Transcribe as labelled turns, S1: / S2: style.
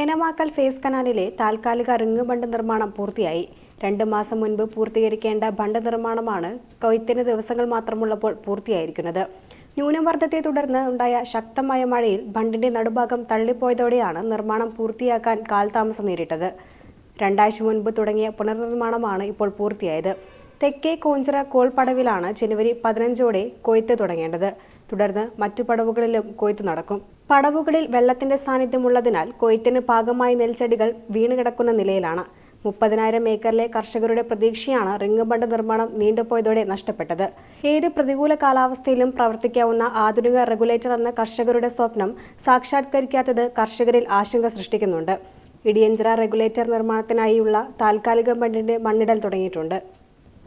S1: മീനമാക്കൽ face കനാലിലെ താൽക്കാലിക ring bund നിർമ്മാണം പൂർത്തിയായി. രണ്ട് മാസം മുൻപ് പൂർത്തീകരിക്കേണ്ട ബണ്ട് നിർമ്മാണമാണ് കൊയ്ത്തിന് ദിവസങ്ങൾ മാത്രമുള്ളപ്പോൾ പൂർത്തിയായിരിക്കുന്നത്. ന്യൂനമർദ്ദത്തെ തുടർന്ന് ഉണ്ടായ ശക്തമായ മഴയിൽ ബണ്ടിന്റെ നടുഭാഗം തള്ളിപ്പോയതോടെയാണ് നിർമ്മാണം പൂർത്തിയാക്കാൻ കാലതാമസം നേരിട്ടത്. രണ്ടാഴ്ച മുൻപ് തുടങ്ങിയ പുനർനിർമ്മാണമാണ് ഇപ്പോൾ പൂർത്തിയായത്. തെക്കേ കോഞ്ചിറ കോൾപടവിലാണ് ജനുവരി പതിനഞ്ചോടെ കൊയ്ത്ത് തുടങ്ങേണ്ടത്. തുടർന്ന് മറ്റു പടവുകളിലും കൊയ്ത്ത് നടക്കും. പടവുകളിൽ വെള്ളത്തിന്റെ സാന്നിധ്യമുള്ളതിനാൽ കൊയ്ത്തിന് പാകമായി നെൽച്ചെടികൾ വീണുകിടക്കുന്ന നിലയിലാണ്. മുപ്പതിനായിരം ഏക്കറിലെ കർഷകരുടെ പ്രതീക്ഷയാണ് റിംഗ് ബണ്ട് നിർമ്മാണം നീണ്ടുപോയതോടെ നഷ്ടപ്പെട്ടത്. ഏത് പ്രതികൂല കാലാവസ്ഥയിലും പ്രവർത്തിക്കാവുന്ന ആധുനിക റെഗുലേറ്റർ എന്ന കർഷകരുടെ സ്വപ്നം സാക്ഷാത്കരിക്കാത്തത് കർഷകരിൽ ആശങ്ക സൃഷ്ടിക്കുന്നുണ്ട്. ഇടിയഞ്ചിറ റെഗുലേറ്റർ നിർമ്മാണത്തിനായുള്ള താൽക്കാലിക ബണ്ടിന്റെ മണ്ണിടൽ തുടങ്ങിയിട്ടുണ്ട്.